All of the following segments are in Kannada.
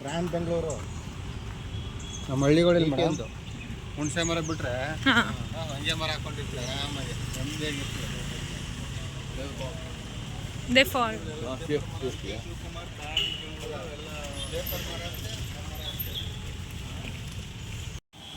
ಬ್ರ್ಯಾಂಡ್ ಬೆಂಗಳೂರು ನಮ್ಮ ಹಳ್ಳಿಗಳಲ್ಲಿ ಮೇಡಮ್ ಹುಣಸೆ ಮರ ಬಿಟ್ರೆ ಹಂಗೆ ಮರ ಹಾಕೊಂಡಿರ್ತೀವಿ ಆರಾಮಾಗಿ ನೆಮ್ಮದಿಯಾಗಿರ್ತೀವಿ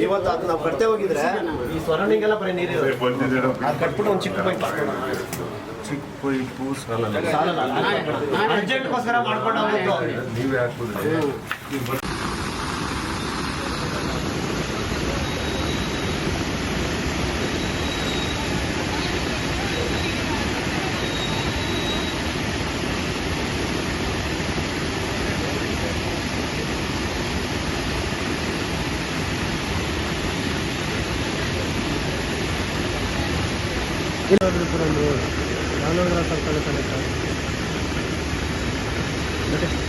ಇವತ್ತು ಅದನ್ನ ಕಟ್ತೆ ಹೋಗಿದ್ರೆ ಈ ಬರೀ ನೀರು ಕಟ್ಬಿಟ್ಟು ಒಂದು ಚಿಕ್ಕ ಪೈಪ್ ಚಿಕ್ಕ ಮಾಡ್ಕೊಂಡು ರಾಮನಗರ ಸರ್ಕಲ್ ಕನೆಕ್ಟ್ ನೀರು